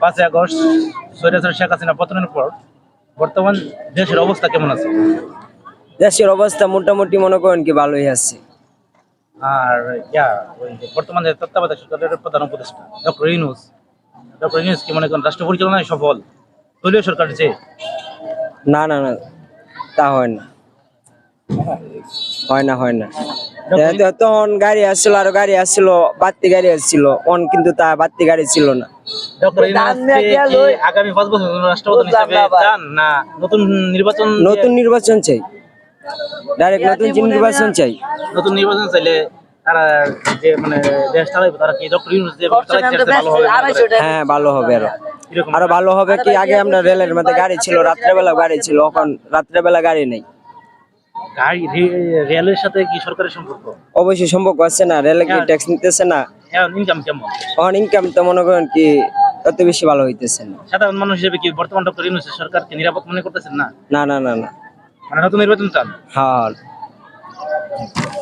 পাঁচই আগস্ট সৈরাসর শেখ হাসিনা পতনের পর বর্তমান দেশের অবস্থা কেমন আছে? দেশের অবস্থা মোটামুটি মনে করেন কি ভালোই আছে। আর ইয়া ওই যে বর্তমানে তত্ত্বাবধায়ক সরকারের প্রধান উপদেষ্টা ডক্টর ইউনুস। ডক্টর ইউনুস কি মনে করেন রাষ্ট্র পরিচালনায় সফল? দলীয় সরকার যে? না না না তা হয় না। হয় না হয় না। তখন গাড়ি আসছিল আর গাড়ি আসছিল বাড়তি গাড়ি আসছিল। অন কিন্তু তা বাড়তি গাড়ি ছিল না। আগামী পাঁচ বছর নতুন নির্বাচন নতুন নির্বাচন চাই। ডাইরেক্ট নতুন নির্বাচন চাই। নতুন নির্বাচন চাইলে তারা যে মানে দেশ চালাইবে তারা কি ডক্টর ইউনুস যে ভালো হবে হ্যাঁ ভালো হবে আরও। এরকম আরও ভালো হবে কি? আগে আমরা রেলের মধ্যে গাড়ি ছিল রাত্রেবেলা গাড়ি ছিল এখন রাত্রেবেলা গাড়ি নেই। রেলের সাথে কি সরকারের সম্পর্ক? অবশ্যই সম্পর্ক আছে না রেলে কি ট্যাক্স নিতেছে না? এখন ইনকাম কেমন? এখন ইনকাম তো মনে করেন কি তত বেশি ভালো হইতেছে না। সাধারণ মানুষ হিসেবে কি বর্তমান ডক্টর ইউনুস সরকারকে নিরাপদ মনে করতেছেন না? না না না না। মানে নতুন নির্বাচন চান? হ্যাঁ।